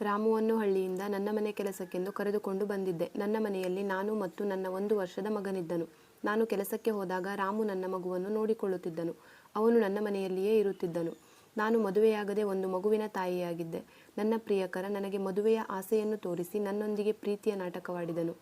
ರಾಮುವನ್ನು ಹಳ್ಳಿಯಿಂದ ನನ್ನ ಮನೆ ಕೆಲಸಕ್ಕೆಂದು ಕರೆದುಕೊಂಡು ಬಂದಿದ್ದೆ. ನನ್ನ ಮನೆಯಲ್ಲಿ ನಾನು ಮತ್ತು ನನ್ನ ಒಂದು ವರ್ಷದ ಮಗನಿದ್ದನು. ನಾನು ಕೆಲಸಕ್ಕೆ ಹೋದಾಗ ರಾಮು ನನ್ನ ಮಗುವನ್ನು ನೋಡಿಕೊಳ್ಳುತ್ತಿದ್ದನು. ಅವನು ನನ್ನ ಮನೆಯಲ್ಲಿಯೇ ಇರುತ್ತಿದ್ದನು. ನಾನು ಮದುವೆಯಾಗದೆ ಒಂದು ಮಗುವಿನ ತಾಯಿಯಾಗಿದ್ದೆ. ನನ್ನ ಪ್ರಿಯಕರ ನನಗೆ ಮದುವೆಯ ಆಸೆಯನ್ನು ತೋರಿಸಿ ನನ್ನೊಂದಿಗೆ ಪ್ರೀತಿಯ ನಾಟಕವಾಡಿದನು.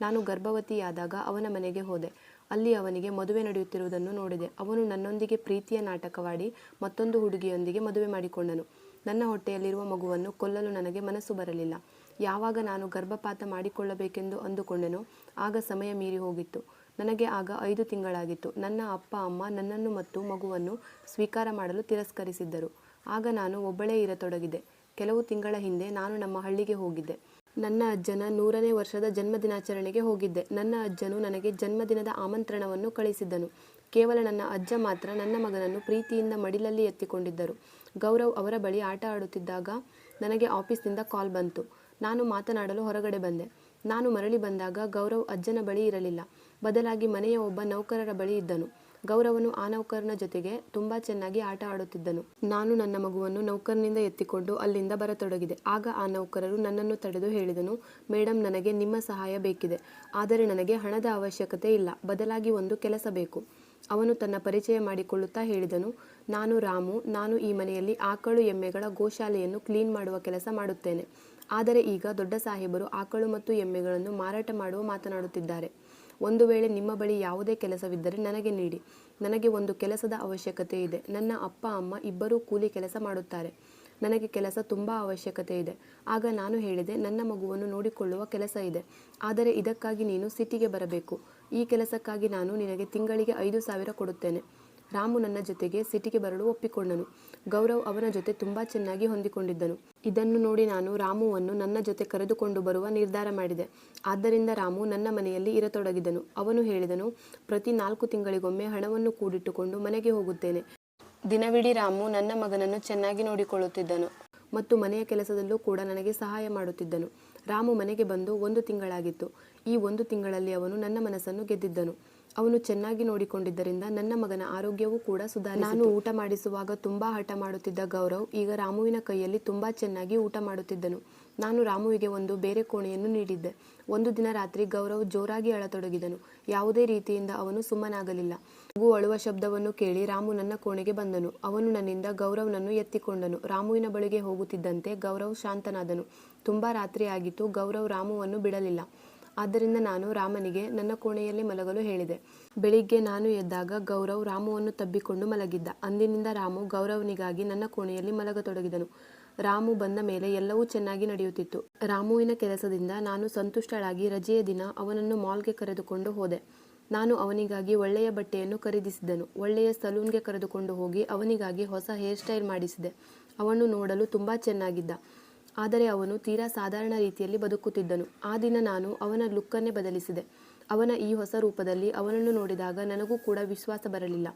ನಾನು ಗರ್ಭವತಿಯಾದಾಗ ಅವನ ಮನೆಗೆ ಹೋದೆ. ಅಲ್ಲಿ ಅವನಿಗೆ ಮದುವೆ ನಡೆಯುತ್ತಿರುವುದನ್ನು ನೋಡಿದೆ. ಅವನು ನನ್ನೊಂದಿಗೆ ಪ್ರೀತಿಯ ನಾಟಕವಾಡಿ ಮತ್ತೊಂದು ಹುಡುಗಿಯೊಂದಿಗೆ ಮದುವೆ ಮಾಡಿಕೊಂಡನು. ನನ್ನ ಹೊಟ್ಟೆಯಲ್ಲಿರುವ ಮಗುವನ್ನು ಕೊಲ್ಲಲು ನನಗೆ ಮನಸ್ಸು ಬರಲಿಲ್ಲ. ಯಾವಾಗ ನಾನು ಗರ್ಭಪಾತ ಮಾಡಿಕೊಳ್ಳಬೇಕೆಂದು ಅಂದುಕೊಂಡೆನೋ, ಆಗ ಸಮಯ ಮೀರಿ ಹೋಗಿತ್ತು. ನನಗೆ ಆಗ ಐದು ತಿಂಗಳಾಗಿತ್ತು. ನನ್ನ ಅಪ್ಪ, ಅಮ್ಮ ನನ್ನನ್ನು ಮತ್ತು ಮಗುವನ್ನು ಸ್ವೀಕಾರ ಮಾಡಲು ತಿರಸ್ಕರಿಸಿದ್ದರು. ಆಗ ನಾನು ಒಬ್ಬಳೇ ಇರತೊಡಗಿದೆ. ಕೆಲವು ತಿಂಗಳ ಹಿಂದೆ ನಾನು ನಮ್ಮ ಹಳ್ಳಿಗೆ ಹೋಗಿದ್ದೆ. ನನ್ನ ಅಜ್ಜನ ನೂರನೇ ವರ್ಷದ ಜನ್ಮದಿನಾಚರಣೆಗೆ ಹೋಗಿದ್ದೆ. ನನ್ನ ಅಜ್ಜನು ನನಗೆ ಜನ್ಮದಿನದ ಆಮಂತ್ರಣವನ್ನು ಕಳಿಸಿದ್ದನು. ಕೇವಲ ನನ್ನ ಅಜ್ಜ ಮಾತ್ರ ನನ್ನ ಮಗನನ್ನು ಪ್ರೀತಿಯಿಂದ ಮಡಿಲಲ್ಲಿ ಎತ್ತಿಕೊಂಡಿದ್ದರು. ಗೌರವ್ ಅವರ ಬಳಿ ಆಟ ಆಡುತ್ತಿದ್ದಾಗ ನನಗೆ ಆಫೀಸ್ನಿಂದ ಕಾಲ್ ಬಂತು. ನಾನು ಮಾತನಾಡಲು ಹೊರಗಡೆ ಬಂದೆ. ನಾನು ಮರಳಿ ಬಂದಾಗ ಗೌರವ್ ಅಜ್ಜನ ಬಳಿ ಇರಲಿಲ್ಲ. ಬದಲಾಗಿ ಮನೆಯ ಒಬ್ಬ ನೌಕರರ ಬಳಿ ಇದ್ದನು. ಗೌರವನು ಆ ನೌಕರನ ಜೊತೆಗೆ ತುಂಬಾ ಚೆನ್ನಾಗಿ ಆಟ ಆಡುತ್ತಿದ್ದನು. ನಾನು ನನ್ನ ಮಗುವನ್ನು ನೌಕರನಿಂದ ಎತ್ತಿಕೊಂಡು ಅಲ್ಲಿಂದ ಬರತೊಡಗಿದೆ. ಆಗ ಆ ನೌಕರರು ನನ್ನನ್ನು ತಡೆದು ಹೇಳಿದನು ಮೇಡಮ್ ನನಗೆ ನಿಮ್ಮ ಸಹಾಯ ಬೇಕಿದೆ. ಆದರೆ ನನಗೆ ಹಣದ ಅವಶ್ಯಕತೆ ಇಲ್ಲ. ಬದಲಾಗಿ ಒಂದು ಕೆಲಸ ಬೇಕು. ಅವನು ತನ್ನ ಪರಿಚಯ ಮಾಡಿಕೊಳ್ಳುತ್ತಾ ಹೇಳಿದನು, ನಾನು ರಾಮು, ನಾನು ಈ ಮನೆಯಲ್ಲಿ ಆಕಳು ಎಮ್ಮೆಗಳ ಗೋಶಾಲೆಯನ್ನು ಕ್ಲೀನ್ ಮಾಡುವ ಕೆಲಸ ಮಾಡುತ್ತೇನೆ. ಆದರೆ ಈಗ ದೊಡ್ಡ ಸಾಹೇಬರು ಆಕಳು ಮತ್ತು ಎಮ್ಮೆಗಳನ್ನು ಮಾರಾಟ ಮಾಡುವ ಮಾತನಾಡುತ್ತಿದ್ದಾರೆ. ಒಂದು ವೇಳೆ ನಿಮ್ಮ ಬಳಿ ಯಾವುದೇ ಕೆಲಸವಿದ್ದರೆ ನನಗೆ ನೀಡಿ. ನನಗೆ ಒಂದು ಕೆಲಸದ ಅವಶ್ಯಕತೆ ಇದೆ. ನನ್ನ ಅಪ್ಪ, ಅಮ್ಮ ಇಬ್ಬರೂ ಕೂಲಿ ಕೆಲಸ ಮಾಡುತ್ತಾರೆ. ನನಗೆ ಕೆಲಸ ತುಂಬ ಅವಶ್ಯಕತೆ ಇದೆ. ಆಗ ನಾನು ಹೇಳಿದೆ, ನನ್ನ ಮಗುವನ್ನು ನೋಡಿಕೊಳ್ಳುವ ಕೆಲಸ ಇದೆ. ಆದರೆ ಇದಕ್ಕಾಗಿ ನೀನು ಸಿಟಿಗೆ ಬರಬೇಕು. ಈ ಕೆಲಸಕ್ಕಾಗಿ ನಾನು ನಿನಗೆ ತಿಂಗಳಿಗೆ ಐದು ಸಾವಿರ ಕೊಡುತ್ತೇನೆ. ರಾಮು ನನ್ನ ಜೊತೆಗೆ ಸಿಟಿಗೆ ಬರಲು ಒಪ್ಪಿಕೊಂಡನು. ಗೌರವ್ ಅವನ ಜೊತೆ ತುಂಬಾ ಚೆನ್ನಾಗಿ ಹೊಂದಿಕೊಂಡಿದ್ದನು. ಇದನ್ನು ನೋಡಿ ನಾನು ರಾಮುವನ್ನು ನನ್ನ ಜೊತೆ ಕರೆದುಕೊಂಡು ಬರುವ ನಿರ್ಧಾರ ಮಾಡಿದೆ. ಆದ್ದರಿಂದ ರಾಮು ನನ್ನ ಮನೆಯಲ್ಲಿ ಇರತೊಡಗಿದನು. ಅವನು ಹೇಳಿದನು, ಪ್ರತಿ ನಾಲ್ಕು ತಿಂಗಳಿಗೊಮ್ಮೆ ಹಣವನ್ನು ಕೂಡಿಟ್ಟುಕೊಂಡು ಮನೆಗೆ ಹೋಗುತ್ತೇನೆ. ದಿನವಿಡೀ ರಾಮು ನನ್ನ ಮಗನನ್ನು ಚೆನ್ನಾಗಿ ನೋಡಿಕೊಳ್ಳುತ್ತಿದ್ದನು ಮತ್ತು ಮನೆಯ ಕೆಲಸದಲ್ಲೂ ಕೂಡ ನನಗೆ ಸಹಾಯ ಮಾಡುತ್ತಿದ್ದನು. ರಾಮು ಮನೆಗೆ ಬಂದು ಒಂದು ತಿಂಗಳಾಗಿತ್ತು. ಈ ಒಂದು ತಿಂಗಳಲ್ಲಿ ಅವನು ನನ್ನ ಮನಸ್ಸನ್ನು ಗೆದ್ದಿದ್ದನು. ಅವನು ಚೆನ್ನಾಗಿ ನೋಡಿಕೊಂಡಿದ್ದರಿಂದ ನನ್ನ ಮಗನ ಆರೋಗ್ಯವೂ ಕೂಡ ಸುಧಾರಿಸಿತು. ನಾನು ಊಟ ಮಾಡಿಸುವಾಗ ತುಂಬಾ ಹಠ ಮಾಡುತ್ತಿದ್ದ ಗೌರವ್ ಈಗ ರಾಮುವಿನ ಕೈಯಲ್ಲಿ ತುಂಬಾ ಚೆನ್ನಾಗಿ ಊಟ ಮಾಡುತ್ತಿದ್ದನು. ನಾನು ರಾಮುವಿಗೆ ಒಂದು ಬೇರೆ ಕೋಣೆಯನ್ನು ನೀಡಿದ್ದೆ. ಒಂದು ದಿನ ರಾತ್ರಿ ಗೌರವ್ ಜೋರಾಗಿ ಅಳತೊಡಗಿದನು. ಯಾವುದೇ ರೀತಿಯಿಂದ ಅವನು ಸುಮ್ಮನಾಗಲಿಲ್ಲ. ಮಗು ಅಳುವ ಶಬ್ದವನ್ನು ಕೇಳಿ ರಾಮು ನನ್ನ ಕೋಣೆಗೆ ಬಂದನು. ಅವನು ನನ್ನಿಂದ ಗೌರವ್ನನ್ನು ಎತ್ತಿಕೊಂಡನು. ರಾಮುವಿನ ಬಳಿಗೆ ಹೋಗುತ್ತಿದ್ದಂತೆ ಗೌರವ್ ಶಾಂತನಾದನು. ತುಂಬಾ ರಾತ್ರಿ ಆಗಿತ್ತು, ಗೌರವ್ ರಾಮುವನ್ನು ಬಿಡಲಿಲ್ಲ. ಆದ್ದರಿಂದ ನಾನು ರಾಮನಿಗೆ ನನ್ನ ಕೋಣೆಯಲ್ಲಿ ಮಲಗಲು ಹೇಳಿದೆ. ಬೆಳಿಗ್ಗೆ ನಾನು ಎದ್ದಾಗ ಗೌರವ್ ರಾಮುವನ್ನು ತಬ್ಬಿಕೊಂಡು ಮಲಗಿದ್ದ. ಅಂದಿನಿಂದ ರಾಮು ಗೌರವ್ನಿಗಾಗಿ ನನ್ನ ಕೋಣೆಯಲ್ಲಿ ಮಲಗತೊಡಗಿದನು. ರಾಮು ಬಂದ ಮೇಲೆ ಎಲ್ಲವೂ ಚೆನ್ನಾಗಿ ನಡೆಯುತ್ತಿತ್ತು. ರಾಮುವಿನ ಕೆಲಸದಿಂದ ನಾನು ಸಂತುಷ್ಟಳಾಗಿ ರಜೆಯ ದಿನ ಅವನನ್ನು ಮಾಲ್ಗೆ ಕರೆದುಕೊಂಡು ಹೋದೆ. ನಾನು ಅವನಿಗಾಗಿ ಒಳ್ಳೆಯ ಬಟ್ಟೆಯನ್ನು ಖರೀದಿಸಿದ್ದನು. ಒಳ್ಳೆಯ ಸಲೂನ್ಗೆ ಕರೆದುಕೊಂಡು ಹೋಗಿ ಅವನಿಗಾಗಿ ಹೊಸ ಹೇರ್ ಸ್ಟೈಲ್ ಮಾಡಿಸಿದೆ. ಅವನು ನೋಡಲು ತುಂಬ ಚೆನ್ನಾಗಿದ್ದ. ಆದರೆ ಅವನು ತೀರಾ ಸಾಧಾರಣ ರೀತಿಯಲ್ಲಿ ಬದುಕುತ್ತಿದ್ದನು. ಆ ದಿನ ನಾನು ಅವನ ಲುಕ್ಕನ್ನೇ ಬದಲಿಸಿದೆ. ಅವನ ಈ ಹೊಸ ರೂಪದಲ್ಲಿ ಅವನನ್ನು ನೋಡಿದಾಗ ನನಗೂ ಕೂಡ ವಿಶ್ವಾಸ ಬರಲಿಲ್ಲ.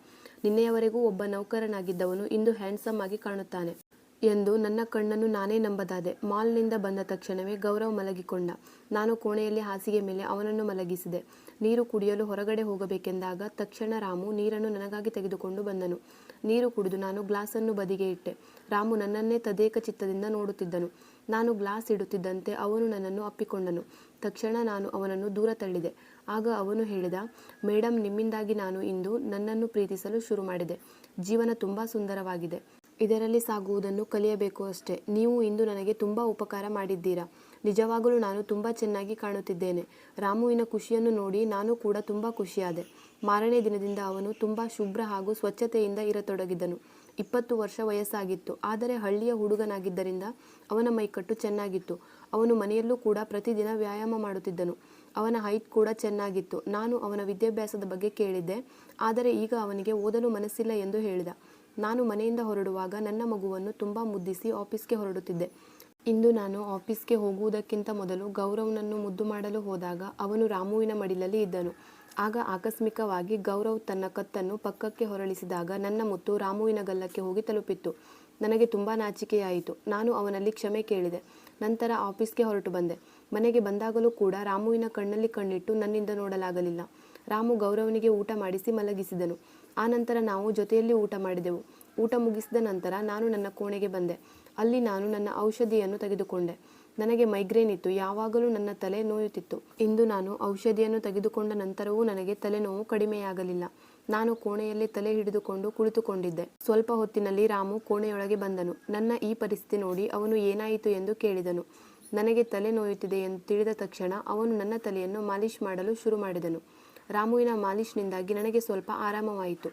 ನಿನ್ನೆಯವರೆಗೂ ಒಬ್ಬ ನೌಕರನಾಗಿದ್ದವನು ಇಂದು ಹ್ಯಾಂಡ್ಸಮ್ ಆಗಿ ಕಾಣುತ್ತಾನೆ ಎಂದು ನನ್ನ ಕಣ್ಣನ್ನು ನಾನೇ ನಂಬದಾದೆ. ಮಾಲ್ನಿಂದ ಬಂದ ತಕ್ಷಣವೇ ಗೌರವ್ ಮಲಗಿಕೊಂಡ. ನಾನು ಕೋಣೆಯಲ್ಲಿ ಹಾಸಿಗೆ ಮೇಲೆ ಅವನನ್ನು ಮಲಗಿಸಿದೆ. ನೀರು ಕುಡಿಯಲು ಹೊರಗಡೆ ಹೋಗಬೇಕೆಂದಾಗ ತಕ್ಷಣ ರಾಮು ನೀರನ್ನು ನನಗಾಗಿ ತೆಗೆದುಕೊಂಡು ಬಂದನು. ನೀರು ಕುಡಿದು ನಾನು ಗ್ಲಾಸನ್ನು ಬದಿಗೆ ಇಟ್ಟೆ. ರಾಮು ನನ್ನನ್ನೇ ತದೇಕ ಚಿತ್ತದಿಂದ ನೋಡುತ್ತಿದ್ದನು. ನಾನು ಗ್ಲಾಸ್ ಇಡುತ್ತಿದ್ದಂತೆ ಅವನು ನನ್ನನ್ನು ಅಪ್ಪಿಕೊಂಡನು. ತಕ್ಷಣ ನಾನು ಅವನನ್ನು ದೂರ ತಳ್ಳಿದೆ. ಆಗ ಅವನು ಹೇಳಿದ ಮೇಡಮ್ ನಿಮ್ಮಿಂದಾಗಿ ನಾನು ಇಂದು ನನ್ನನ್ನು ಪ್ರೀತಿಸಲು ಶುರು ಮಾಡಿದೆ. ಜೀವನ ತುಂಬ ಸುಂದರವಾಗಿದೆ. ಇದರಲ್ಲಿ ಸಾಗುವುದನ್ನು ಕಲಿಯಬೇಕು ಅಷ್ಟೇ. ನೀವು ಇಂದು ನನಗೆ ತುಂಬ ಉಪಕಾರ ಮಾಡಿದ್ದೀರಾ. ನಿಜವಾಗಲೂ ನಾನು ತುಂಬ ಚೆನ್ನಾಗಿ ಕಾಣುತ್ತಿದ್ದೇನೆ. ರಾಮುವಿನ ಖುಷಿಯನ್ನು ನೋಡಿ ನಾನು ಕೂಡ ತುಂಬ ಖುಷಿಯಾದೆ. ಮಾರನೇ ದಿನದಿಂದ ಅವನು ತುಂಬ ಶುಭ್ರ ಹಾಗೂ ಸ್ವಚ್ಛತೆಯಿಂದ ಇರತೊಡಗಿದ್ದನು ಇಪ್ಪತ್ತು ವರ್ಷ ವಯಸ್ಸಾಗಿತ್ತು. ಆದರೆ ಹಳ್ಳಿಯ ಹುಡುಗನಾಗಿದ್ದರಿಂದ ಅವನ ಮೈಕಟ್ಟು ಚೆನ್ನಾಗಿತ್ತು. ಅವನು ಮನೆಯಲ್ಲೂ ಕೂಡ ಪ್ರತಿದಿನ ವ್ಯಾಯಾಮ ಮಾಡುತ್ತಿದ್ದನು. ಅವನ ಹೈಟ್ ಕೂಡ ಚೆನ್ನಾಗಿತ್ತು. ನಾನು ಅವನ ವಿದ್ಯಾಭ್ಯಾಸದ ಬಗ್ಗೆ ಕೇಳಿದ್ದೆ. ಆದರೆ ಈಗ ಅವನಿಗೆ ಓದಲು ಮನಸ್ಸಿಲ್ಲ ಎಂದು ಹೇಳಿದ. ನಾನು ಮನೆಯಿಂದ ಹೊರಡುವಾಗ ನನ್ನ ಮಗುವನ್ನು ತುಂಬ ಮುದ್ದಿಸಿ ಆಫೀಸ್ಗೆ ಹೊರಡುತ್ತಿದ್ದೆ. ಇಂದು ನಾನು ಆಫೀಸ್ಗೆ ಹೋಗುವುದಕ್ಕಿಂತ ಮೊದಲು ಗೌರವ್ನನ್ನು ಮುದ್ದು ಮಾಡಲು ಹೋದಾಗ ಅವನು ರಾಮುವಿನ ಮಡಿಲಲ್ಲಿ ಇದ್ದನು. ಆಗ ಆಕಸ್ಮಿಕವಾಗಿ ಗೌರವ್ ತನ್ನ ಕತ್ತನ್ನು ಪಕ್ಕಕ್ಕೆ ಹೊರಳಿಸಿದಾಗ ನನ್ನ ಮುತ್ತು ರಾಮುವಿನ ಗಲ್ಲಕ್ಕೆ ಹೋಗಿ ತಲುಪಿತ್ತು. ನನಗೆ ತುಂಬ ನಾಚಿಕೆಯಾಯಿತು. ನಾನು ಅವನಲ್ಲಿ ಕ್ಷಮೆ ಕೇಳಿದೆ. ನಂತರ ಆಫೀಸ್ಗೆ ಹೊರಟು ಬಂದೆ. ಮನೆಗೆ ಬಂದಾಗಲೂ ಕೂಡ ರಾಮುವಿನ ಕಣ್ಣಲ್ಲಿ ಕಣ್ಣಿಟ್ಟು ನನ್ನಿಂದ ನೋಡಲಾಗಲಿಲ್ಲ. ರಾಮು ಗೌರವನಿಗೆ ಊಟ ಮಾಡಿಸಿ ಮಲಗಿಸಿದನು. ನಂತರ ನಾವು ಜೊತೆಯಲ್ಲಿ ಊಟ ಮಾಡಿದೆವು. ಊಟ ಮುಗಿಸಿದ ನಂತರ ನಾನು ನನ್ನ ಕೋಣೆಗೆ ಬಂದೆ. ಅಲ್ಲಿ ನಾನು ನನ್ನ ಔಷಧಿಯನ್ನು ತೆಗೆದುಕೊಂಡೆ. ನನಗೆ ಮೈಗ್ರೇನ್ ಇತ್ತು. ಯಾವಾಗಲೂ ನನ್ನ ತಲೆ ನೋಯುತ್ತಿತ್ತು. ಇಂದು ನಾನು ಔಷಧಿಯನ್ನು ತೆಗೆದುಕೊಂಡ ನಂತರವೂ ನನಗೆ ತಲೆನೋವು ಕಡಿಮೆಯಾಗಲಿಲ್ಲ. ನಾನು ಕೋಣೆಯಲ್ಲಿ ತಲೆ ಹಿಡಿದುಕೊಂಡು ಕುಳಿತುಕೊಂಡಿದ್ದೆ. ಸ್ವಲ್ಪ ಹೊತ್ತಿನಲ್ಲಿ ರಾಮು ಕೋಣೆಯೊಳಗೆ ಬಂದನು. ನನ್ನ ಈ ಪರಿಸ್ಥಿತಿ ನೋಡಿ ಅವನು ಏನಾಯಿತು ಎಂದು ಕೇಳಿದನು. ನನಗೆ ತಲೆ ನೋಯುತ್ತಿದೆ ಎಂದು ತಿಳಿದ ತಕ್ಷಣ ಅವನು ನನ್ನ ತಲೆಯನ್ನು ಮಾಲಿಶ್ ಮಾಡಲು ಶುರು ಮಾಡಿದನು. ರಾಮುವಿನ ಮಾಲಿಷ್ನಿಂದಾಗಿ ನನಗೆ ಸ್ವಲ್ಪ ಆರಾಮವಾಯಿತು.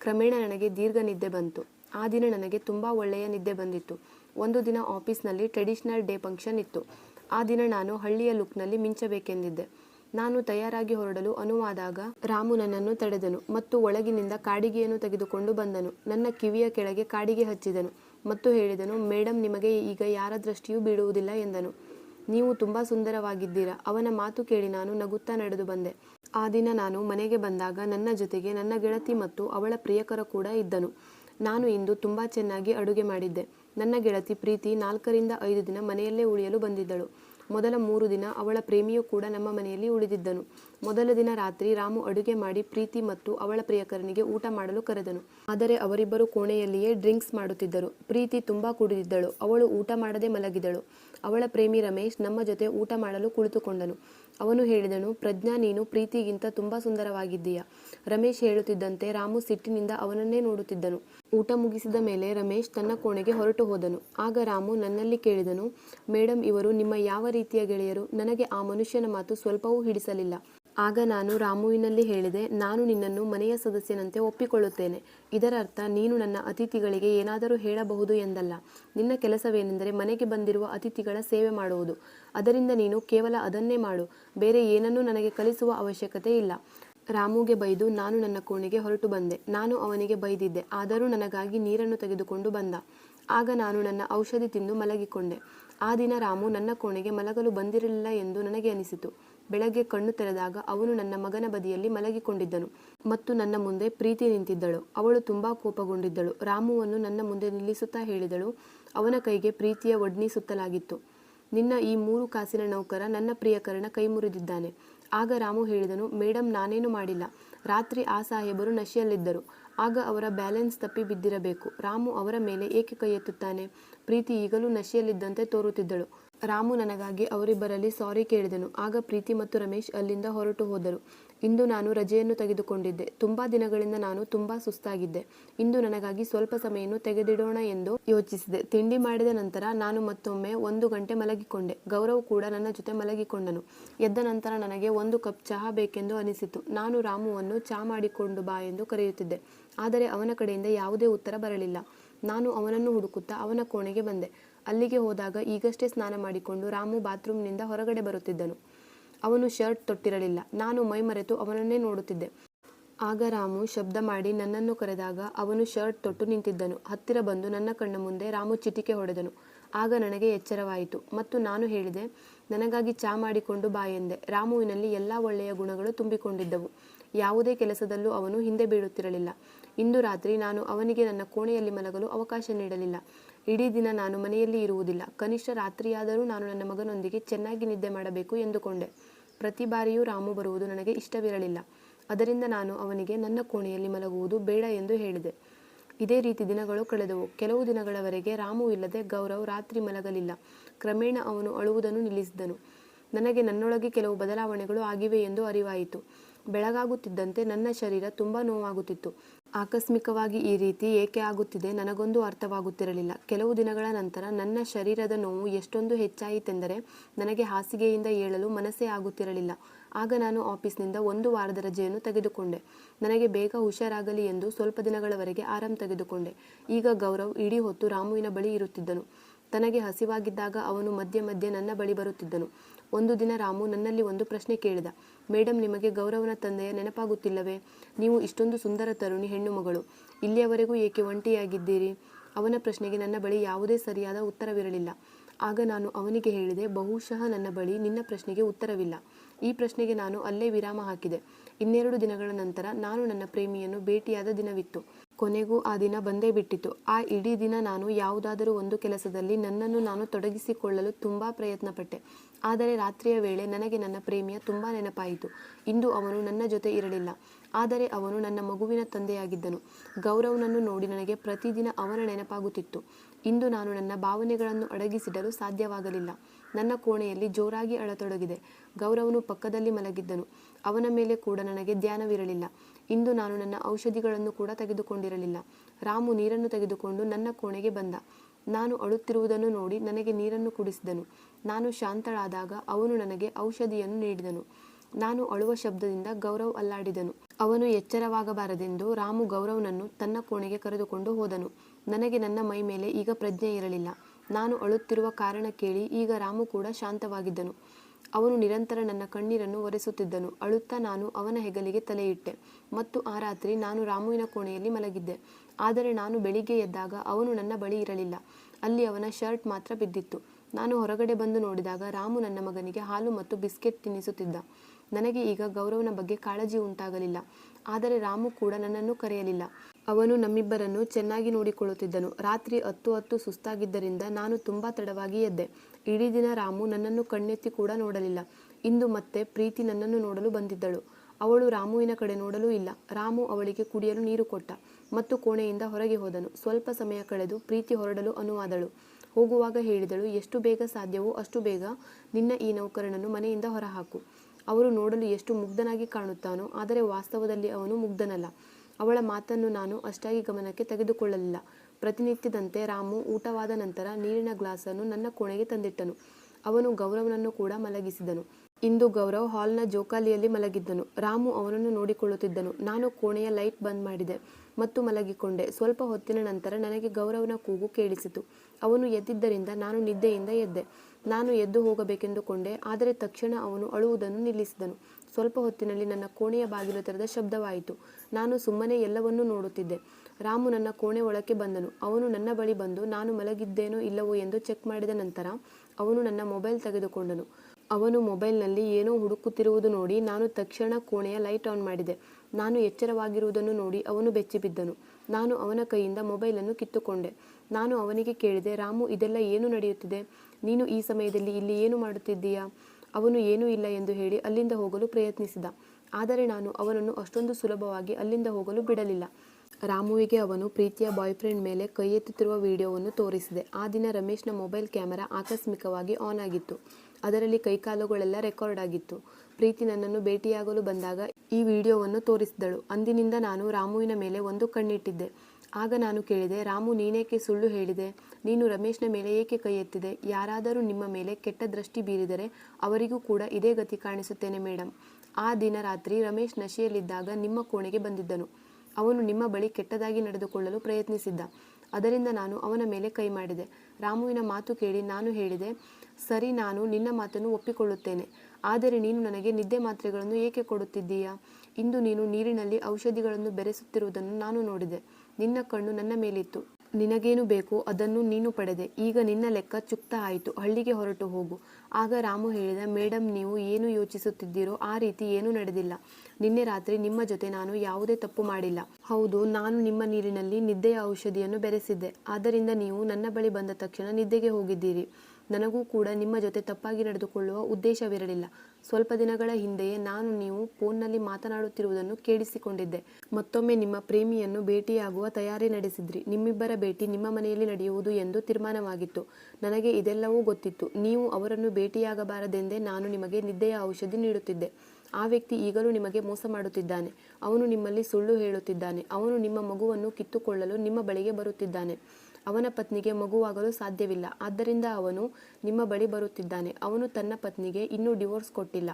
ಕ್ರಮೇಣ ನನಗೆ ದೀರ್ಘ ನಿದ್ದೆ ಬಂತು. ಆ ದಿನ ನನಗೆ ತುಂಬಾ ಒಳ್ಳೆಯ ನಿದ್ದೆ ಬಂದಿತ್ತು. ಒಂದು ದಿನ ಆಫೀಸ್ನಲ್ಲಿ ಟ್ರೆಡಿಷನಲ್ ಡೇ ಫಂಕ್ಷನ್ ಇತ್ತು. ಆ ದಿನ ನಾನು ಹಳ್ಳಿಯ ಲುಕ್ನಲ್ಲಿ ಮಿಂಚಬೇಕೆಂದಿದ್ದೆ. ನಾನು ತಯಾರಾಗಿ ಹೊರಡಲು ಅನುವಾದಾಗ ರಾಮು ನನ್ನನ್ನು ತಡೆದನು ಮತ್ತು ಒಳಗಿನಿಂದ ಕಾಡಿಗೆಯನ್ನು ತೆಗೆದುಕೊಂಡು ಬಂದನು. ನನ್ನ ಕಿವಿಯ ಕೆಳಗೆ ಕಾಡಿಗೆ ಹಚ್ಚಿದನು ಮತ್ತು ಹೇಳಿದನು ಮೇಡಮ್ ನಿಮಗೆ ಈಗ ಯಾರ ದೃಷ್ಟಿಯೂ ಬೀಳುವುದಿಲ್ಲ ಎಂದನು. ನೀವು ತುಂಬ ಸುಂದರವಾಗಿದ್ದೀರಾ ಅವನ ಮಾತು ಕೇಳಿ ನಾನು ನಗುತ್ತಾ ನಡೆದು ಬಂದೆ. ಆ ದಿನ ನಾನು ಮನೆಗೆ ಬಂದಾಗ ನನ್ನ ಜೊತೆಗೆ ನನ್ನ ಗೆಳತಿ ಮತ್ತು ಅವಳ ಪ್ರಿಯಕರ ಕೂಡ ಇದ್ದನು. ನಾನು ಇಂದು ತುಂಬ ಚೆನ್ನಾಗಿ ಅಡುಗೆ ಮಾಡಿದ್ದೆ. ನನ್ನ ಗೆಳತಿ ಪ್ರೀತಿ ನಾಲ್ಕರಿಂದ ಐದು ದಿನ ಮನೆಯಲ್ಲೇ ಉಳಿಯಲು ಬಂದಿದ್ದಳು. ಮೊದಲ ಮೂರು ದಿನ ಅವಳ ಪ್ರೇಮಿಯೂ ಕೂಡ ನಮ್ಮ ಮನೆಯಲ್ಲಿ ಉಳಿದಿದ್ದನು. ಮೊದಲ ದಿನ ರಾತ್ರಿ ರಾಮು ಅಡುಗೆ ಮಾಡಿ ಪ್ರೀತಿ ಮತ್ತು ಅವಳ ಪ್ರಿಯಕರನಿಗೆ ಊಟ ಮಾಡಲು ಕರೆದನು. ಆದರೆ ಅವರಿಬ್ಬರು ಕೋಣೆಯಲ್ಲಿಯೇ ಡ್ರಿಂಕ್ಸ್ ಮಾಡುತ್ತಿದ್ದರು. ಪ್ರೀತಿ ತುಂಬ ಕುಡಿದಿದ್ದಳು. ಅವಳು ಊಟ ಮಾಡದೆ ಮಲಗಿದಳು. ಅವಳ ಪ್ರೇಮಿ ರಮೇಶ್ ನಮ್ಮ ಜೊತೆ ಊಟ ಮಾಡಲು ಕುಳಿತುಕೊಂಡನು. ಅವನು ಹೇಳಿದನು, ಪ್ರಜ್ಞಾ, ನೀನು ಪ್ರೀತಿಗಿಂತ ತುಂಬಾ ಸುಂದರವಾಗಿದ್ದೀಯ. ರಮೇಶ್ ಹೇಳುತ್ತಿದ್ದಂತೆ ರಾಮು ಸಿಟ್ಟಿನಿಂದ ಅವನನ್ನೇ ನೋಡುತ್ತಿದ್ದನು. ಊಟ ಮುಗಿಸಿದ ಮೇಲೆ ರಮೇಶ್ ತನ್ನ ಕೋಣೆಗೆ ಹೊರಟು ಹೋದನು. ಆಗ ರಾಮು ನನ್ನಲ್ಲಿ ಕೇಳಿದನು ಮೇಡಮ್ ಇವರು ನಿಮ್ಮ ಯಾವ ರೀತಿಯ ಗೆಳೆಯರು? ನನಗೆ ಆ ಮನುಷ್ಯನ ಮಾತು ಸ್ವಲ್ಪವೂ ಹಿಡಿಸಲಿಲ್ಲ. ಆಗ ನಾನು ರಾಮುವಿನಲ್ಲಿ ಹೇಳಿದೆ, ನಾನು ನಿನ್ನನ್ನು ಮನೆಯ ಸದಸ್ಯನಂತೆ ಒಪ್ಪಿಕೊಳ್ಳುತ್ತೇನೆ. ಇದರರ್ಥ, ನೀನು ನನ್ನ ಅತಿಥಿಗಳಿಗೆ ಏನಾದರೂ ಹೇಳಬಹುದು ಎಂದಲ್ಲ. ನಿನ್ನ ಕೆಲಸವೇನೆಂದರೆ ಮನೆಗೆ ಬಂದಿರುವ ಅತಿಥಿಗಳ ಸೇವೆ ಮಾಡುವುದು. ಅದರಿಂದ ನೀನು ಕೇವಲ ಅದನ್ನೇ ಮಾಡು. ಬೇರೆ ಏನನ್ನೂ ನನಗೆ ಕಲಿಸುವ ಅವಶ್ಯಕತೆ ಇಲ್ಲ. ರಾಮುಗೆ ಬೈದು ನಾನು ನನ್ನ ಕೋಣೆಗೆ ಹೊರಟು ಬಂದೆ. ನಾನು ಅವನಿಗೆ ಬೈದಿದ್ದೆ. ಆದರೂ ನನಗಾಗಿ ನೀರನ್ನು ತೆಗೆದುಕೊಂಡು ಬಂದ. ಆಗ ನಾನು ನನ್ನ ಔಷಧಿ ತಿಂದು ಮಲಗಿಕೊಂಡೆ. ಆ ದಿನ ರಾಮು ನನ್ನ ಕೋಣೆಗೆ ಮಲಗಲು ಬಂದಿರಲಿಲ್ಲ ಎಂದು ನನಗೆ ಅನಿಸಿತು. ಬೆಳಗ್ಗೆ ಕಣ್ಣು ತೆರೆದಾಗ ಅವನು ನನ್ನ ಮಗನ ಬದಿಯಲ್ಲಿ ಮಲಗಿಕೊಂಡಿದ್ದನು ಮತ್ತು ನನ್ನ ಮುಂದೆ ಪ್ರೀತಿ ನಿಂತಿದ್ದಳು. ಅವಳು ತುಂಬಾ ಕೋಪಗೊಂಡಿದ್ದಳು. ರಾಮುವನ್ನು ನನ್ನ ಮುಂದೆ ನಿಲ್ಲಿಸುತ್ತಾ ಹೇಳಿದಳು. ಅವನ ಕೈಗೆ ಪ್ರೀತಿಯ ಒಡ್ನಿ ಸುತ್ತಲಾಗಿತ್ತು. ನಿನ್ನ ಈ ಮೂರು ಕಾಸಿನ ನೌಕರ ನನ್ನ ಪ್ರಿಯಕರನ ಕೈ ಮುರಿದಿದ್ದಾನೆ ಆಗ ರಾಮು ಹೇಳಿದನು ಮೇಡಮ್ ನಾನೇನು ಮಾಡಿಲ್ಲ. ರಾತ್ರಿ ಆ ಸಾಹೇಬರು ನಶೆಯಲ್ಲಿದ್ದರು. ಆಗ ಅವರ ಬ್ಯಾಲೆನ್ಸ್ ತಪ್ಪಿ ಬಿದ್ದಿರಬೇಕು. ರಾಮು ಅವರ ಮೇಲೆ ಏಕೆ ಕೈ ಎತ್ತುತ್ತಾನೆ? ಪ್ರೀತಿ ಈಗಲೂ ನಶೆಯಲ್ಲಿದ್ದಂತೆ ತೋರುತ್ತಿದ್ದಳು. ರಾಮು ನನಗಾಗಿ ಅವರಿಬ್ಬರಲ್ಲಿ ಸಾರಿ ಕೇಳಿದನು. ಆಗ ಪ್ರೀತಿ ಮತ್ತು ರಮೇಶ್ ಅಲ್ಲಿಂದ ಹೊರಟು ಹೋದರು. ಇಂದು ನಾನು ರಜೆಯನ್ನು ತೆಗೆದುಕೊಂಡಿದ್ದೆ. ತುಂಬಾ ದಿನಗಳಿಂದ ನಾನು ತುಂಬಾ ಸುಸ್ತಾಗಿದ್ದೆ. ಇಂದು ನನಗಾಗಿ ಸ್ವಲ್ಪ ಸಮಯವನ್ನು ತೆಗೆದಿಡೋಣ ಎಂದು ಯೋಚಿಸಿದೆ. ತಿಂಡಿ ಮಾಡಿದ ನಂತರ ನಾನು ಮತ್ತೊಮ್ಮೆ ಒಂದು ಗಂಟೆ ಮಲಗಿಕೊಂಡೆ. ಗೌರವ್ ಕೂಡ ನನ್ನ ಜೊತೆ ಮಲಗಿಕೊಂಡನು. ಎದ್ದ ನಂತರ ನನಗೆ ಒಂದು ಕಪ್ ಚಹಾ ಬೇಕೆಂದು ಅನಿಸಿತು. ನಾನು ರಾಮುವನ್ನು ಚಹಾ ಮಾಡಿಕೊಂಡು ಬಾ ಎಂದು ಕರೆಯುತ್ತಿದ್ದೆ. ಆದರೆ ಅವನ ಕಡೆಯಿಂದ ಯಾವುದೇ ಉತ್ತರ ಬರಲಿಲ್ಲ. ನಾನು ಅವನನ್ನು ಹುಡುಕುತ್ತಾ ಅವನ ಕೋಣೆಗೆ ಬಂದೆ. ಅಲ್ಲಿಗೆ ಹೋದಾಗ ಈಗಷ್ಟೇ ಸ್ನಾನ ಮಾಡಿಕೊಂಡು ರಾಮು ಬಾತ್ರೂಮ್ನಿಂದ ಹೊರಗಡೆ ಬರುತ್ತಿದ್ದನು. ಅವನು ಶರ್ಟ್ ತೊಟ್ಟಿರಲಿಲ್ಲ. ನಾನು ಮೈಮರೆತು ಅವನನ್ನೇ ನೋಡುತ್ತಿದ್ದೆ. ಆಗ ರಾಮು ಶಬ್ದ ಮಾಡಿ ನನ್ನನ್ನು ಕರೆದಾಗ ಅವನು ಶರ್ಟ್ ತೊಟ್ಟು ನಿಂತಿದ್ದನು. ಹತ್ತಿರ ಬಂದು ನನ್ನ ಕಣ್ಣ ಮುಂದೆ ರಾಮು ಚಿಟಿಕೆ ಹೊಡೆದನು. ಆಗ ನನಗೆ ಎಚ್ಚರವಾಯಿತು. ಮತ್ತು ನಾನು ಹೇಳಿದೆ, ನನಗಾಗಿ ಚಾ ಮಾಡಿಕೊಂಡು ಬಾ ಎಂದೆ. ರಾಮುವಿನಲ್ಲಿ ಎಲ್ಲ ಒಳ್ಳೆಯ ಗುಣಗಳು ತುಂಬಿಕೊಂಡಿದ್ದವು. ಯಾವುದೇ ಕೆಲಸದಲ್ಲೂ ಅವನು ಹಿಂದೆ ಬೀಳುತ್ತಿರಲಿಲ್ಲ. ಇಂದು ರಾತ್ರಿ ನಾನು ಅವನಿಗೆ ನನ್ನ ಕೋಣೆಯಲ್ಲಿ ಮಲಗಲು ಅವಕಾಶ ನೀಡಲಿಲ್ಲ. ಇಡೀ ದಿನ ನಾನು ಮನೆಯಲ್ಲಿ ಇರುವುದಿಲ್ಲ. ಕನಿಷ್ಠ ರಾತ್ರಿಯಾದರೂ ನಾನು ನನ್ನ ಮಗನೊಂದಿಗೆ ಚೆನ್ನಾಗಿ ನಿದ್ದೆ ಮಾಡಬೇಕು ಎಂದುಕೊಂಡೆ. ಪ್ರತಿ ಬಾರಿಯೂ ರಾಮು ಬರುವುದು ನನಗೆ ಇಷ್ಟವಿರಲಿಲ್ಲ. ಅದರಿಂದ ನಾನು ಅವನಿಗೆ, ನನ್ನ ಕೋಣೆಯಲ್ಲಿ ಮಲಗುವುದು ಬೇಡ ಎಂದು ಹೇಳಿದೆ. ಇದೇ ರೀತಿ ದಿನಗಳು ಕಳೆದವು. ಕೆಲವು ದಿನಗಳವರೆಗೆ ರಾಮು ಇಲ್ಲದೆ ಗೌರವ್ ರಾತ್ರಿ ಮಲಗಲಿಲ್ಲ. ಕ್ರಮೇಣ ಅವನು ಅಳುವುದನ್ನು ನಿಲ್ಲಿಸಿದನು. ನನಗೆ ನನ್ನೊಳಗೆ ಕೆಲವು ಬದಲಾವಣೆಗಳು ಆಗಿವೆ ಎಂದು ಅರಿವಾಯಿತು. ಬೆಳಗಾಗುತ್ತಿದ್ದಂತೆ ನನ್ನ ಶರೀರ ತುಂಬಾ ನೋವಾಗುತ್ತಿತ್ತು. ಆಕಸ್ಮಿಕವಾಗಿ ಈ ರೀತಿ ಏಕೆ ಆಗುತ್ತಿದೆ ನನಗೊಂದು ಅರ್ಥವಾಗುತ್ತಿರಲಿಲ್ಲ. ಕೆಲವು ದಿನಗಳ ನಂತರ ನನ್ನ ಶರೀರದ ನೋವು ಎಷ್ಟೊಂದು ಹೆಚ್ಚಾಯಿತೆಂದರೆ ನನಗೆ ಹಾಸಿಗೆಯಿಂದ ಏಳಲು ಮನಸ್ಸೇ ಆಗುತ್ತಿರಲಿಲ್ಲ. ಆಗ ನಾನು ಆಫೀಸ್ನಿಂದ ಒಂದು ವಾರದ ರಜೆಯನ್ನು ತೆಗೆದುಕೊಂಡೆ. ನನಗೆ ಬೇಗ ಹುಷಾರಾಗಲಿ ಎಂದು ಸ್ವಲ್ಪ ದಿನಗಳವರೆಗೆ ಆರಾಮ್ ತೆಗೆದುಕೊಂಡೆ. ಈಗ ಗೌರವ್ ಇಡೀ ಹೊತ್ತು ರಾಮುವಿನ ಬಳಿ ಇರುತ್ತಿದ್ದನು. ತನಗೆ ಹಸಿವಾಗಿದ್ದಾಗ ಅವನು ಮಧ್ಯೆ ಮಧ್ಯೆ ನನ್ನ ಬಳಿ ಬರುತ್ತಿದ್ದನು. ಒಂದು ದಿನ ರಾಮು ನನ್ನಲ್ಲಿ ಒಂದು ಪ್ರಶ್ನೆ ಕೇಳಿದ. ಮೇಡಮ್ ನಿಮಗೆ ಗೌರವನ ತಂದೆಯ ನೆನಪಾಗುತ್ತಿಲ್ಲವೇ? ನೀವು ಇಷ್ಟೊಂದು ಸುಂದರ ತರುಣಿ ಹೆಣ್ಣು ಮಗಳು. ಇಲ್ಲಿಯವರೆಗೂ ಏಕೆ ಒಂಟಿಯಾಗಿದ್ದೀರಿ? ಅವನ ಪ್ರಶ್ನೆಗೆ ನನ್ನ ಬಳಿ ಯಾವುದೇ ಸರಿಯಾದ ಉತ್ತರವಿರಲಿಲ್ಲ. ಆಗ ನಾನು ಅವನಿಗೆ ಹೇಳಿದೆ, ಬಹುಶಃ ನನ್ನ ಬಳಿ ನಿನ್ನ ಪ್ರಶ್ನೆಗೆ ಉತ್ತರವಿಲ್ಲ. ಈ ಪ್ರಶ್ನೆಗೆ ನಾನು ಅಲ್ಲೇ ವಿರಾಮ ಹಾಕಿದೆ. ಇನ್ನೆರಡು ದಿನಗಳ ನಂತರ ನಾನು ನನ್ನ ಪ್ರೇಮಿಯನ್ನು ಭೇಟಿಯಾದ ದಿನವಿತ್ತು. ಕೊನೆಗೂ ಆ ದಿನ ಬಂದೇ ಬಿಟ್ಟಿತು. ಆ ಇಡೀ ದಿನ ನಾನು ಯಾವುದಾದರೂ ಒಂದು ಕೆಲಸದಲ್ಲಿ ನನ್ನನ್ನು ನಾನು ತೊಡಗಿಸಿಕೊಳ್ಳಲು ತುಂಬ ಪ್ರಯತ್ನಪಟ್ಟೆ. ಆದರೆ ರಾತ್ರಿಯ ವೇಳೆ ನನಗೆ ನನ್ನ ಪ್ರೇಮಿಯ ತುಂಬ ನೆನಪಾಯಿತು. ಇಂದು ಅವನು ನನ್ನ ಜೊತೆ ಇರಲಿಲ್ಲ. ಆದರೆ ಅವನು ನನ್ನ ಮಗುವಿನ ತಂದೆಯಾಗಿದ್ದನು. ಗೌರವನನ್ನು ನೋಡಿ ನನಗೆ ಪ್ರತಿದಿನ ಅವನ ನೆನಪಾಗುತ್ತಿತ್ತು. ಇಂದು ನಾನು ನನ್ನ ಭಾವನೆಗಳನ್ನು ಅಡಗಿಸಿಡಲು ಸಾಧ್ಯವಾಗಲಿಲ್ಲ. ನನ್ನ ಕೋಣೆಯಲ್ಲಿ ಜೋರಾಗಿ ಅಳತೊಡಗಿದೆ. ಗೌರವನು ಪಕ್ಕದಲ್ಲಿ ಮಲಗಿದ್ದನು. ಅವನ ಮೇಲೆ ಕೂಡ ನನಗೆ ಧ್ಯಾನವಿರಲಿಲ್ಲ. ಇಂದು ನಾನು ನನ್ನ ಔಷಧಿಗಳನ್ನು ಕೂಡ ತೆಗೆದುಕೊಂಡಿರಲಿಲ್ಲ. ರಾಮು ನೀರನ್ನು ತೆಗೆದುಕೊಂಡು ನನ್ನ ಕೋಣೆಗೆ ಬಂದ. ನಾನು ಅಳುತ್ತಿರುವುದನ್ನು ನೋಡಿ ನನಗೆ ನೀರನ್ನು ಕುಡಿಸಿದನು. ನಾನು ಶಾಂತಳಾದಾಗ ಅವನು ನನಗೆ ಔಷಧಿಯನ್ನು ನೀಡಿದನು. ನಾನು ಅಳುವ ಶಬ್ದದಿಂದ ಗೌರವ್ ಅಲ್ಲಾಡಿದನು. ಅವನು ಎಚ್ಚರವಾಗಬಾರದೆಂದು ರಾಮು ಗೌರವ್ನನ್ನು ತನ್ನ ಕೋಣೆಗೆ ಕರೆದುಕೊಂಡು ಹೋದನು. ನನಗೆ ನನ್ನ ಮೈ ಮೇಲೆ ಈಗ ಪ್ರಜ್ಞೆ ಇರಲಿಲ್ಲ. ನಾನು ಅಳುತ್ತಿರುವ ಕಾರಣ ಕೇಳಿ ಈಗ ರಾಮು ಕೂಡ ಶಾಂತವಾಗಿದ್ದನು. ಅವನು ನಿರಂತರ ನನ್ನ ಕಣ್ಣೀರನ್ನು ಒರೆಸುತ್ತಿದ್ದನು. ಅಳುತ್ತಾ ನಾನು ಅವನ ಹೆಗಲಿಗೆ ತಲೆಯಿಟ್ಟೆ ಮತ್ತು ಆ ರಾತ್ರಿ ನಾನು ರಾಮುವಿನ ಕೋಣೆಯಲ್ಲಿ ಮಲಗಿದ್ದೆ. ಆದರೆ ನಾನು ಬೆಳಿಗ್ಗೆ ಎದ್ದಾಗ ಅವನು ನನ್ನ ಬಳಿ ಇರಲಿಲ್ಲ. ಅಲ್ಲಿ ಅವನ ಶರ್ಟ್ ಮಾತ್ರ ಬಿದ್ದಿತ್ತು. ನಾನು ಹೊರಗಡೆ ಬಂದು ನೋಡಿದಾಗ ರಾಮು ನನ್ನ ಮಗನಿಗೆ ಹಾಲು ಮತ್ತು ಬಿಸ್ಕೆಟ್ ತಿನ್ನಿಸುತ್ತಿದ್ದ. ನನಗೆ ಈಗ ಗೌರವನ ಬಗ್ಗೆ ಕಾಳಜಿ ಉಂಟಾಗಲಿಲ್ಲ. ಆದರೆ ರಾಮು ಕೂಡ ನನ್ನನ್ನು ಕರೆಯಲಿಲ್ಲ. ಅವನು ನಮ್ಮಿಬ್ಬರನ್ನು ಚೆನ್ನಾಗಿ ನೋಡಿಕೊಳ್ಳುತ್ತಿದ್ದನು. ರಾತ್ರಿ ಹತ್ತು ಹತ್ತು ಸುಸ್ತಾಗಿದ್ದರಿಂದ ನಾನು ತುಂಬಾ ತಡವಾಗಿ ಎದ್ದೆ. ಇಡೀ ದಿನ ರಾಮು ನನ್ನನ್ನು ಕಣ್ಣೆತ್ತಿ ಕೂಡ ನೋಡಲಿಲ್ಲ. ಇಂದು ಮತ್ತೆ ಪ್ರೀತಿ ನನ್ನನ್ನು ನೋಡಲು ಬಂದಿದ್ದಳು. ಅವಳು ರಾಮುವಿನ ಕಡೆ ನೋಡಲು ಇಲ್ಲ. ರಾಮು ಅವಳಿಗೆ ಕುಡಿಯಲು ನೀರು ಕೊಟ್ಟ ಮತ್ತು ಕೋಣೆಯಿಂದ ಹೊರಗೆ ಹೋದನು. ಸ್ವಲ್ಪ ಸಮಯ ಕಳೆದು ಪ್ರೀತಿ ಹೊರಡಲು ಅನುವಾದಳು. ಹೋಗುವಾಗ ಹೇಳಿದಳು, ಎಷ್ಟು ಬೇಗ ಸಾಧ್ಯವೋ ಅಷ್ಟು ಬೇಗ ನಿನ್ನ ಈ ನೌಕರನನ್ನು ಮನೆಯಿಂದ ಹೊರಹಾಕು. ಅವರು ನೋಡಲು ಎಷ್ಟು ಮುಗ್ಧನಾಗಿ ಕಾಣುತ್ತಾನೋ, ಆದರೆ ವಾಸ್ತವದಲ್ಲಿ ಅವನು ಮುಗ್ಧನಲ್ಲ. ಅವಳ ಮಾತನ್ನು ನಾನು ಅಷ್ಟಾಗಿ ಗಮನಕ್ಕೆ ತೆಗೆದುಕೊಳ್ಳಲಿಲ್ಲ. ಪ್ರತಿನಿತ್ಯದಂತೆ ರಾಮು ಊಟವಾದ ನಂತರ ನೀರಿನ ಗ್ಲಾಸನ್ನು ನನ್ನ ಕೋಣೆಗೆ ತಂದಿಟ್ಟನು. ಅವನು ಗೌರವನನ್ನು ಕೂಡ ಮಲಗಿಸಿದನು. ಇಂದು ಗೌರವ್ ಹಾಲ್ನ ಜೋಕಾಲಿಯಲ್ಲಿ ಮಲಗಿದ್ದನು. ರಾಮು ಅವನನ್ನು ನೋಡಿಕೊಳ್ಳುತ್ತಿದ್ದನು. ನಾನು ಕೋಣೆಯ ಲೈಟ್ ಬಂದ್ ಮಾಡಿದೆ ಮತ್ತು ಮಲಗಿಕೊಂಡೆ. ಸ್ವಲ್ಪ ಹೊತ್ತಿನ ನಂತರ ನನಗೆ ಗೌರವನ ಕೂಗು ಕೇಳಿಸಿತು. ಅವನು ಎದ್ದಿದ್ದರಿಂದ ನಾನು ನಿದ್ದೆಯಿಂದ ಎದ್ದೆ. ನಾನು ಎದ್ದು ಹೋಗಬೇಕೆಂದುಕೊಂಡೆ, ಆದರೆ ತಕ್ಷಣ ಅವನು ಅಳುವುದನ್ನು ನಿಲ್ಲಿಸಿದನು. ಸ್ವಲ್ಪ ಹೊತ್ತಿನಲ್ಲಿ ನನ್ನ ಕೋಣೆಯ ಬಾಗಿಲು ತೆರೆದ ಶಬ್ದವಾಯಿತು. ನಾನು ಸುಮ್ಮನೆ ಎಲ್ಲವನ್ನೂ ನೋಡುತ್ತಿದ್ದೆ. ರಾಮು ನನ್ನ ಕೋಣೆ ಒಳಕ್ಕೆ ಬಂದನು. ಅವನು ನನ್ನ ಬಳಿ ಬಂದು, ನಾನು ಮಲಗಿದ್ದೇನೋ ಇಲ್ಲವೋ ಎಂದು ಚೆಕ್ ಮಾಡಿದ ನಂತರ ಅವನು ನನ್ನ ಮೊಬೈಲ್ ತೆಗೆದುಕೊಂಡನು. ಅವನು ಮೊಬೈಲ್ನಲ್ಲಿ ಏನೋ ಹುಡುಕುತ್ತಿರುವುದು ನೋಡಿ ನಾನು ತಕ್ಷಣ ಕೋಣೆಯ ಲೈಟ್ ಆನ್ ಮಾಡಿದೆ. ನಾನು ಎಚ್ಚರವಾಗಿರುವುದನ್ನು ನೋಡಿ ಅವನು ಬೆಚ್ಚಿಬಿದ್ದನು ನಾನು ಅವನ ಕೈಯಿಂದ ಮೊಬೈಲನ್ನು ಕಿತ್ತುಕೊಂಡೆ. ನಾನು ಅವನಿಗೆ ಕೇಳಿದೆ, ರಾಮು, ಇದೆಲ್ಲ ಏನು ನಡೆಯುತ್ತಿದೆ? ನೀನು ಈ ಸಮಯದಲ್ಲಿ ಇಲ್ಲಿ ಏನು ಮಾಡುತ್ತಿದ್ದೀಯಾ? ಅವನು ಏನೂ ಇಲ್ಲ ಎಂದು ಹೇಳಿ ಅಲ್ಲಿಂದ ಹೋಗಲು ಪ್ರಯತ್ನಿಸಿದ. ಆದರೆ ನಾನು ಅವನನ್ನು ಅಷ್ಟೊಂದು ಸುಲಭವಾಗಿ ಅಲ್ಲಿಂದ ಹೋಗಲು ಬಿಡಲಿಲ್ಲ. ರಾಮುವಿಗೆ ಅವನು ಪ್ರೀತಿಯ ಬಾಯ್ಫ್ರೆಂಡ್ ಮೇಲೆ ಕೈ ಎತ್ತುತ್ತಿರುವ ವಿಡಿಯೋವನ್ನು ತೋರಿಸಿದೆ. ಆ ದಿನ ರಮೇಶ್ನ ಮೊಬೈಲ್ ಕ್ಯಾಮೆರಾ ಆಕಸ್ಮಿಕವಾಗಿ ಆನ್ ಆಗಿತ್ತು. ಅದರಲ್ಲಿ ಕೈಕಾಲುಗಳೆಲ್ಲ ರೆಕಾರ್ಡ್ ಆಗಿತ್ತು. ಪ್ರೀತಿ ನನ್ನನ್ನು ಭೇಟಿಯಾಗಲು ಬಂದಾಗ ಈ ವಿಡಿಯೋವನ್ನು ತೋರಿಸಿದಳು. ಅಂದಿನಿಂದ ನಾನು ರಾಮುವಿನ ಮೇಲೆ ಒಂದು ಕಣ್ಣಿಟ್ಟಿದ್ದೆ. ಆಗ ನಾನು ಕೇಳಿದೆ, ರಾಮು, ನೀನೇಕೆ ಸುಳ್ಳು ಹೇಳಿದೆ? ನೀನು ರಮೇಶ್ನ ಮೇಲೆ ಏಕೆ ಕೈ ಎತ್ತಿದೆ? ಯಾರಾದರೂ ನಿಮ್ಮ ಮೇಲೆ ಕೆಟ್ಟ ದೃಷ್ಟಿ ಬೀರಿದರೆ ಅವರಿಗೂ ಕೂಡ ಇದೇ ಗತಿ ಕಾಣಿಸುತ್ತೇನೆ ಮೇಡಮ್ ಆ ದಿನ ರಾತ್ರಿ ರಮೇಶ್ ನಶೆಯಲ್ಲಿದ್ದಾಗ ನಿಮ್ಮ ಕೋಣೆಗೆ ಬಂದಿದ್ದನು. ಅವನು ನಿಮ್ಮ ಬಳಿ ಕೆಟ್ಟದಾಗಿ ನಡೆದುಕೊಳ್ಳಲು ಪ್ರಯತ್ನಿಸಿದ್ದ. ಅದರಿಂದ ನಾನು ಅವನ ಮೇಲೆ ಕೈ ಮಾಡಿದೆ. ರಾಮುವಿನ ಮಾತು ಕೇಳಿ ನಾನು ಹೇಳಿದೆ, ಸರಿ, ನಾನು ನಿನ್ನ ಮಾತನ್ನು ಒಪ್ಪಿಕೊಳ್ಳುತ್ತೇನೆ. ಆದರೆ ನೀನು ನನಗೆ ನಿದ್ದೆ ಮಾತ್ರೆಗಳನ್ನು ಏಕೆ ಕೊಡುತ್ತಿದ್ದೀಯಾ? ಇಂದು ನೀನು ನೀರಿನಲ್ಲಿ ಔಷಧಿಗಳನ್ನು ಬೆರೆಸುತ್ತಿರುವುದನ್ನು ನಾನು ನೋಡಿದೆ. ನಿನ್ನ ಕಣ್ಣು ನನ್ನ ಮೇಲಿತ್ತು. ನಿನಗೇನು ಬೇಕು ಅದನ್ನು ನೀನು ಪಡೆದೆ. ಈಗ ನಿನ್ನ ಲೆಕ್ಕ ಚುಕ್ತ ಆಯಿತು. ಹಳ್ಳಿಗೆ ಹೊರಟು ಹೋಗು. ಆಗ ರಾಮು ಹೇಳಿದ ಮೇಡಮ್ ನೀವು ಏನು ಯೋಚಿಸುತ್ತಿದ್ದೀರೋ ಆ ರೀತಿ ಏನೂ ನಡೆದಿಲ್ಲ. ನಿನ್ನೆ ರಾತ್ರಿ ನಿಮ್ಮ ಜೊತೆ ನಾನು ಯಾವುದೇ ತಪ್ಪು ಮಾಡಿಲ್ಲ. ಹೌದು, ನಾನು ನಿಮ್ಮ ನೀರಿನಲ್ಲಿ ನಿದ್ದೆಯ ಔಷಧಿಯನ್ನು ಬೆರೆಸಿದ್ದೆ. ಆದ್ದರಿಂದ ನೀವು ನನ್ನ ಬಳಿ ಬಂದ ತಕ್ಷಣ ನಿದ್ದೆಗೆ ಹೋಗಿದ್ದೀರಿ. ನನಗೂ ಕೂಡ ನಿಮ್ಮ ಜೊತೆ ತಪ್ಪಾಗಿ ನಡೆದುಕೊಳ್ಳುವ ಉದ್ದೇಶವಿರಲಿಲ್ಲ. ಸ್ವಲ್ಪ ದಿನಗಳ ಹಿಂದೆಯೇ ನಾನು ನೀವು ಫೋನ್ನಲ್ಲಿ ಮಾತನಾಡುತ್ತಿರುವುದನ್ನು ಕೇಳಿಸಿಕೊಂಡಿದ್ದೆ. ಮತ್ತೊಮ್ಮೆ ನಿಮ್ಮ ಪ್ರೇಮಿಯನ್ನು ಭೇಟಿಯಾಗುವ ತಯಾರಿ ನಡೆಸಿದ್ರಿ. ನಿಮ್ಮಿಬ್ಬರ ಭೇಟಿ ನಿಮ್ಮ ಮನೆಯಲ್ಲಿ ನಡೆಯುವುದು ಎಂದು ತೀರ್ಮಾನವಾಗಿತ್ತು. ನನಗೆ ಇದೆಲ್ಲವೂ ಗೊತ್ತಿತ್ತು. ನೀವು ಅವರನ್ನು ಭೇಟಿಯಾಗಬಾರದೆಂದೇ ನಾನು ನಿಮಗೆ ನಿದ್ದೆಯ ಔಷಧಿ ನೀಡುತ್ತಿದ್ದೆ. ಆ ವ್ಯಕ್ತಿ ಈಗಲೂ ನಿಮಗೆ ಮೋಸ ಮಾಡುತ್ತಿದ್ದಾನೆ. ಅವನು ನಿಮ್ಮಲ್ಲಿ ಸುಳ್ಳು ಹೇಳುತ್ತಿದ್ದಾನೆ. ಅವನು ನಿಮ್ಮ ಮಗುವನ್ನು ಕಿತ್ತುಕೊಳ್ಳಲು ನಿಮ್ಮ ಬಳಿಗೆ ಬರುತ್ತಿದ್ದಾನೆ. ಅವನ ಪತ್ನಿಗೆ ಮಗುವಾಗಲು ಸಾಧ್ಯವಿಲ್ಲ. ಆದ್ದರಿಂದ ಅವನು ನಿಮ್ಮ ಬಳಿ ಬರುತ್ತಿದ್ದಾನೆ. ಅವನು ತನ್ನ ಪತ್ನಿಗೆ ಇನ್ನೂ ಡಿವೋರ್ಸ್ ಕೊಟ್ಟಿಲ್ಲ.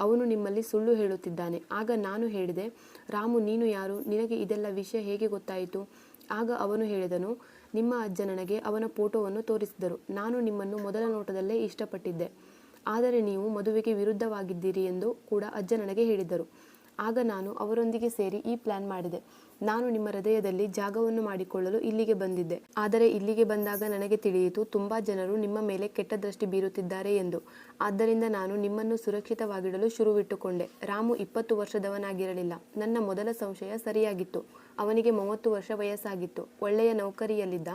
ಅವನು ನಿಮ್ಮಲ್ಲಿ ಸುಳ್ಳು ಹೇಳುತ್ತಿದ್ದಾನೆ. ಆಗ ನಾನು ಹೇಳಿದೆ, ರಾಮು, ನೀನು ಯಾರು? ನಿನಗೆ ಇದೆಲ್ಲ ವಿಷಯ ಹೇಗೆ ಗೊತ್ತಾಯಿತು? ಆಗ ಅವನು ಹೇಳಿದನು, ನಿಮ್ಮ ಅಜ್ಜ ನನಗೆ ಅವನ ಫೋಟೋವನ್ನು ತೋರಿಸಿದರು ನಾನು ನಿಮ್ಮನ್ನು ಮೊದಲ ನೋಟದಲ್ಲೇ ಇಷ್ಟಪಟ್ಟಿದ್ದೆ. ಆದರೆ ನೀವು ಮದುವೆಗೆ ವಿರುದ್ಧವಾಗಿದ್ದೀರಿ ಎಂದು ಕೂಡ ಅಜ್ಜ ನನಗೆ ಹೇಳಿದ್ದರು. ಆಗ ನಾನು ಅವರೊಂದಿಗೆ ಸೇರಿ ಈ ಪ್ಲಾನ್ ಮಾಡಿದೆ. ನಾನು ನಿಮ್ಮ ಹೃದಯದಲ್ಲಿ ಜಾಗವನ್ನು ಮಾಡಿಕೊಳ್ಳಲು ಇಲ್ಲಿಗೆ ಬಂದಿದ್ದೆ. ಆದರೆ ಇಲ್ಲಿಗೆ ಬಂದಾಗ ನನಗೆ ತಿಳಿಯಿತು, ತುಂಬಾ ಜನರು ನಿಮ್ಮ ಮೇಲೆ ಕೆಟ್ಟ ದೃಷ್ಟಿ ಬೀರುತ್ತಿದ್ದಾರೆ ಎಂದು. ಆದ್ದರಿಂದ ನಾನು ನಿಮ್ಮನ್ನು ಸುರಕ್ಷಿತವಾಗಿಡಲು ಶುರುವಿಟ್ಟುಕೊಂಡೆ. ರಾಮು ಇಪ್ಪತ್ತು ವರ್ಷದವನಾಗಿರಲಿಲ್ಲ. ನನ್ನ ಮೊದಲ ಸಂಶಯ ಸರಿಯಾಗಿತ್ತು. ಅವನಿಗೆ ಮೂವತ್ತು ವರ್ಷ ವಯಸ್ಸಾಗಿತ್ತು. ಒಳ್ಳೆಯ ನೌಕರಿಯಲ್ಲಿದ್ದ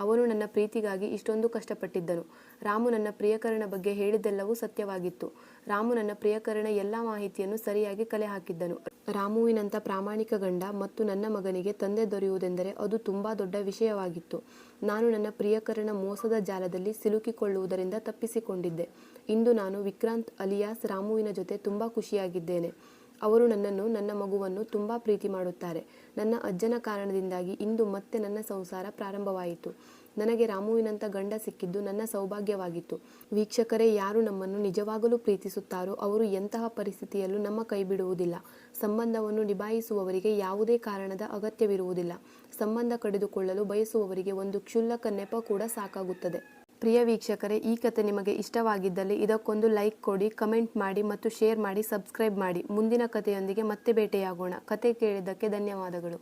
ಅವನು ನನ್ನ ಪ್ರೀತಿಗಾಗಿ ಇಷ್ಟೊಂದು ಕಷ್ಟಪಟ್ಟಿದ್ದನು. ರಾಮು ನನ್ನ ಪ್ರಿಯಕರಣ ಬಗ್ಗೆ ಹೇಳಿದ್ದೆಲ್ಲವೂ ಸತ್ಯವಾಗಿತ್ತು. ರಾಮು ನನ್ನ ಪ್ರಿಯಕರಣ ಎಲ್ಲ ಮಾಹಿತಿಯನ್ನು ಸರಿಯಾಗಿ ಕಲೆ ಹಾಕಿದ್ದನು. ರಾಮುವಿನಂಥ ಪ್ರಾಮಾಣಿಕ ಗಂಡ ಮತ್ತು ನನ್ನ ಮಗನಿಗೆ ತಂದೆ ದೊರೆಯುವುದೆಂದರೆ ಅದು ತುಂಬಾ ದೊಡ್ಡ ವಿಷಯವಾಗಿತ್ತು. ನಾನು ನನ್ನ ಪ್ರಿಯಕರಣ ಮೋಸದ ಜಾಲದಲ್ಲಿ ಸಿಲುಕಿಕೊಳ್ಳುವುದರಿಂದ ತಪ್ಪಿಸಿಕೊಂಡಿದ್ದೆ. ಇಂದು ನಾನು ವಿಕ್ರಾಂತ್ ಅಲಿಯಾಸ್ ರಾಮುವಿನ ಜೊತೆ ತುಂಬಾ ಖುಷಿಯಾಗಿದ್ದೇನೆ. ಅವರು ನನ್ನನ್ನು, ನನ್ನ ಮಗುವನ್ನು ತುಂಬ ಪ್ರೀತಿ ಮಾಡುತ್ತಾರೆ. ನನ್ನ ಅಜ್ಜನ ಕಾರಣದಿಂದಾಗಿ ಇಂದು ಮತ್ತೆ ನನ್ನ ಸಂಸಾರ ಪ್ರಾರಂಭವಾಯಿತು. ನನಗೆ ರಾಮುವಿನಂಥ ಗಂಡ ಸಿಕ್ಕಿದ್ದು ನನ್ನ ಸೌಭಾಗ್ಯವಾಗಿತ್ತು. ವೀಕ್ಷಕರೇ, ಯಾರು ನಮ್ಮನ್ನು ನಿಜವಾಗಲೂ ಪ್ರೀತಿಸುತ್ತಾರೋ ಅವರು ಎಂತಹ ಪರಿಸ್ಥಿತಿಯಲ್ಲೂ ನಮ್ಮ ಕೈ ಬಿಡುವುದಿಲ್ಲ. ಸಂಬಂಧವನ್ನು ನಿಭಾಯಿಸುವವರಿಗೆ ಯಾವುದೇ ಕಾರಣದ ಅಗತ್ಯವಿರುವುದಿಲ್ಲ. ಸಂಬಂಧ ಕಡಿದುಕೊಳ್ಳಲು ಬಯಸುವವರಿಗೆ ಒಂದು ಕ್ಷುಲ್ಲಕ ನೆಪ ಕೂಡ ಸಾಕಾಗುತ್ತದೆ. ಪ್ರಿಯ ವೀಕ್ಷಕರೇ, ಈ ಕತೆ ನಿಮಗೆ ಇಷ್ಟವಾಗಿದ್ದಲ್ಲಿ ಇದಕ್ಕೊಂದು ಲೈಕ್ ಕೊಡಿ, ಕಮೆಂಟ್ ಮಾಡಿ ಮತ್ತು ಶೇರ್ ಮಾಡಿ, ಸಬ್ಸ್ಕ್ರೈಬ್ ಮಾಡಿ. ಮುಂದಿನ ಕಥೆಯೊಂದಿಗೆ ಮತ್ತೆ ಭೇಟಿಯಾಗೋಣ. ಕತೆ ಕೇಳಿದ್ದಕ್ಕೆ ಧನ್ಯವಾದಗಳು.